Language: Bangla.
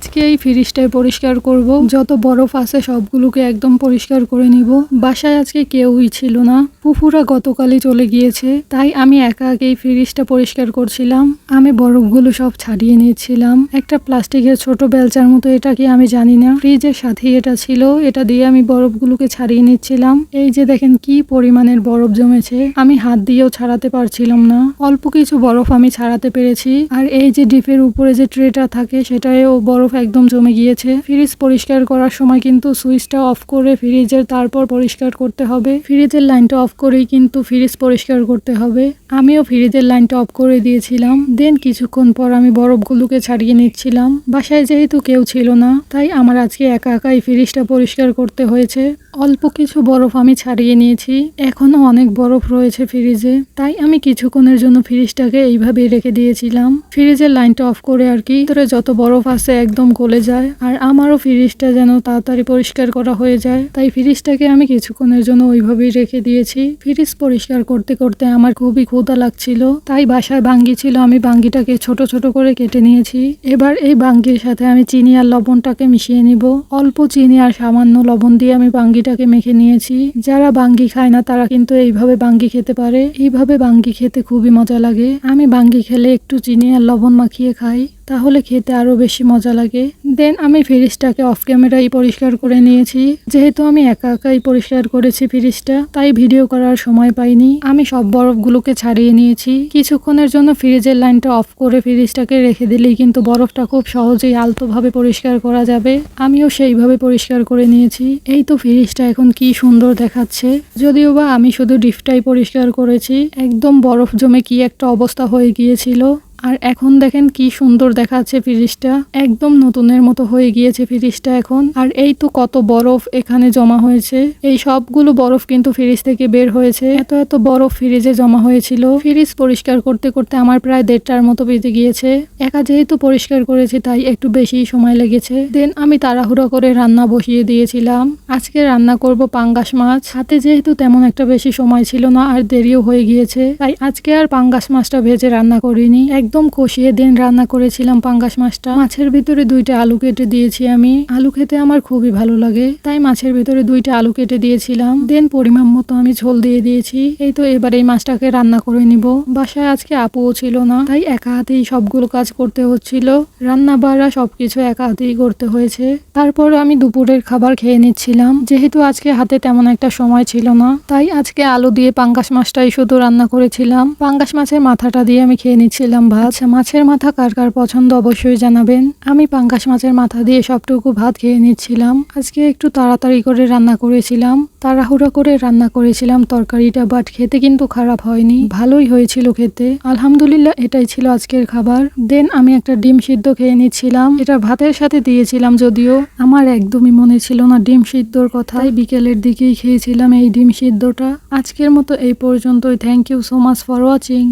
আজকে এই ফ্রিজটাই পরিষ্কার করব। যত বরফ আছে সবগুলোকে একদম পরিষ্কার করে নিব। বাসায় আজকে কেউই ছিল না। পুফুরা গতকালই চলে গিয়েছে। তাই আমি একা এই ফ্রিজটা পরিষ্কার করছিলাম। আমি বরফগুলো সব ছাড়িয়ে নিচ্ছিলাম। একটা প্লাস্টিকের ছোট বেলচার মতো এটা কি আমি জানি না। ফ্রিজের সাথে এটা ছিল। এটা দিয়ে আমি বরফগুলোকে ছাড়িয়ে নিচ্ছিলাম। এই যে দেখেন কি পরিমাণের বরফ জমেছে। আমি হাত দিয়েও ছাড়াতে পারছিলাম না। অল্প কিছু বরফ আমি ছাড়াতে পেরেছি। আর এই যে ডিপের উপরে যে ট্রেটা থাকে সেটাও বরফ একদম জমে গিয়েছে। ফ্রিজ পরিষ্কার করার সময় কিন্তু সুইচটা অফ করে ফ্রিজের তারপর পরিষ্কার করতে হবে। ফ্রিজের লাইনটা অফ করেই কিন্তু ফ্রিজ পরিষ্কার করতে হবে। আমিও ফ্রিজের লাইনটা অফ করে দিয়েছিলাম। দেন কিছুক্ষণ পর আমি বরফগুলোকে ছাড়িয়ে নিচ্ছিলাম। বাসায় যেহেতু কেউ ছিল না, তাই আমার আজকে একা একাই ফ্রিজটা পরিষ্কার করতে হয়েছে। অল্প কিছু বরফ আমি ছাড়িয়ে নিয়েছি। এখনও অনেক বরফ রয়েছে ফ্রিজে তাই আমি কিছুক্ষণের জন্য ফ্রিজটাকে এইভাবেই রেখে দিয়েছিলাম। ফ্রিজের লাইনটা অফ করে আর কি, ভিতরে যত বরফ আছে একদম গলে যায় আর আমারও ফ্রিজটা যেন তাড়াতাড়ি পরিষ্কার করা হয়ে যায়। তাই ফ্রিজটাকে আমি কিছুক্ষণের জন্য ওইভাবেই রেখে দিয়েছি। ফ্রিজ পরিষ্কার করতে করতে আমার খুবই ক্ষুধা লাগছিল। তাই বাসায় বাঙ্গি ছিল আমি বাঙ্গিটাকে ছোট ছোট করে কেটে নিয়েছি। এবার এই বাঙ্গির সাথে আমি চিনি আর লবণটাকে মিশিয়ে নিব। অল্প চিনি আর সামান্য লবণ দিয়ে আমি বাঙ্গিটাকে মেখে নিয়েছি। যারা বাঙ্গি খায় না তারা কিন্তু এইভাবে বাঙ্গি খেতে পারে। এইভাবে বাঙ্গি খেতে খুবই মজা লাগে। আমি বাঙ্গি খেলে একটু চিনি আর লবণ মাখিয়ে খাই। তাহলে খেতে আরও বেশি মজা লাগে। দেন আমি ফ্রিজটাকে অফ ক্যামেরাই পরিষ্কার করে নিয়েছি। যেহেতু আমি একা একাই পরিষ্কার করেছি ফ্রিজটা, তাই ভিডিও করার সময় পাইনি। আমি সব বরফগুলোকে ছাড়িয়ে নিয়েছি। কিছুক্ষণের জন্য ফ্রিজের লাইনটা অফ করে ফ্রিজটাকে রেখে দিলেই কিন্তু বরফটা খুব সহজেই আলতোভাবে পরিষ্কার করা যাবে। আমিও সেইভাবে পরিষ্কার করে নিয়েছি। এই তো ফ্রিজটা এখন কি সুন্দর দেখাচ্ছে। যদিও বা আমি শুধু ডিপটাই পরিষ্কার করেছি, একদম বরফ জমে কি একটা অবস্থা হয়ে গিয়েছিল। আর এখন দেখেন কি সুন্দর দেখাচ্ছে ফ্রিজটা। একদম নতুনের মতো হয়ে গিয়েছে ফ্রিজটা এখন। আর এই তো কত বরফ এখানে জমা হয়েছে। এই সবগুলো বরফ কিন্তু ফ্রিজ থেকে বের হয়েছে। এত এত বরফ ফ্রিজে জমা হয়েছিল। ফ্রিজ পরিষ্কার করতে করতে আমার প্রায় দেড়টার মতো বেজে গিয়েছে। একা যেহেতু পরিষ্কার করেছি, তাই একটু বেশি সময় লেগেছে। দেন আমি তাড়াহুড়ো করে রান্না বসিয়ে দিয়েছিলাম। আজকে রান্না করব পাঙ্গাস মাছ। হাতে যেহেতু তেমন একটা বেশি সময় ছিল না, আর দেরিও হয়ে গিয়েছে। তাই আজকে আর পাঙ্গাস মাছটা ভেজে রান্না করিনি। একদম কষিয়ে দিন রান্না করেছিলাম পাঙ্গাস মাছটা। মাছের ভিতরে দুইটা আলু কেটে দিয়েছি আমি। আলু খেতে আমার খুবই ভালো লাগে, তাই মাছের ভিতরে দুইটা আলু কেটে দিয়েছিলাম। দেন পরিমাণ মতো আমি ঝোল দিয়ে দিয়েছি। এই তো এবার এই মাছটাকে রান্না করে নিব। বাসায় আজকে আপুও ছিল না, তাই একা হাতেই সবগুলো কাজ করতে হচ্ছিল। রান্না বাড়া সবকিছু একা হাতেই করতে হয়েছে। তারপর আমি দুপুরের খাবার খেয়ে নিচ্ছিলাম। যেহেতু আজকে হাতে তেমন একটা সময় ছিল না, তাই আজকে আলু দিয়ে পাঙ্গাস মাছটাই শুধু রান্না করেছিলাম। পাঙ্গাস মাছের মাথাটা দিয়ে আমি খেয়ে নিচ্ছিলাম ভাত। আচ্ছা মাছের মাথা কার কার পছন্দ অবশ্যই জানাবেন। আমি পাঙ্গাস মাছের মাথা দিয়ে সবটুকু ভাত খেয়ে নিচ্ছিলাম। আজকে একটু তাড়াতাড়ি করে রান্না করেছিলাম। তাড়াহুড়ো করে রান্না করেছিলাম। তরকারিটা বাট খেতে কিন্তু খারাপ হয়নি। ভালোই হয়েছিল খেতে। আলহামদুলিল্লাহ এটাই ছিল আজকের খাবার। দেন আমি একটা ডিম সিদ্ধ খেয়ে নিচ্ছিলাম। এটা ভাতের সাথে দিয়েছিলাম যদিও। আমার একদমই মনে ছিল না ডিম সিদ্ধর কথা। তাই বিকেলের দিকেই খেয়েছিলাম এই ডিম সিদ্ধটা। আজকের মতো এই পর্যন্তই। Thank you so much for watching